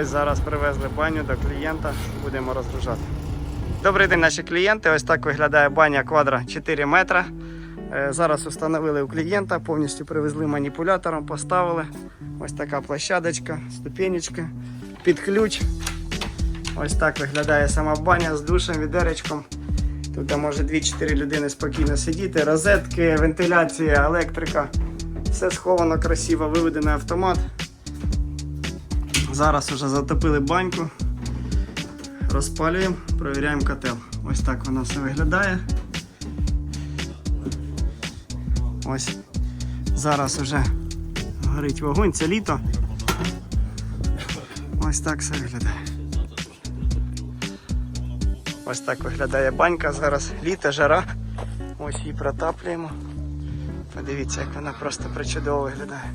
Ось зараз привезли баню до клієнта, будемо розгружати. Добрий день, наші клієнти. Ось так виглядає баня квадра 4 метра. Е, Зараз встановили у клієнта, повністю привезли маніпулятором, поставили. Ось така площадочка, ступенечка, під ключ. Ось так виглядає сама баня з душем, відеречком. Тут може 2-4 людини спокійно сидіти, розетки, вентиляція, електрика. Все сховано красиво, виведений автомат. Зараз вже затопили баньку. Розпалюємо, провіряємо котел. Ось так воно все виглядає. Ось. Зараз вже горить вогонь, це літо. Ось так все виглядає. Ось так виглядає банька. Зараз літо, жара. Ось її протаплюємо. Подивіться, як вона просто причудово виглядає.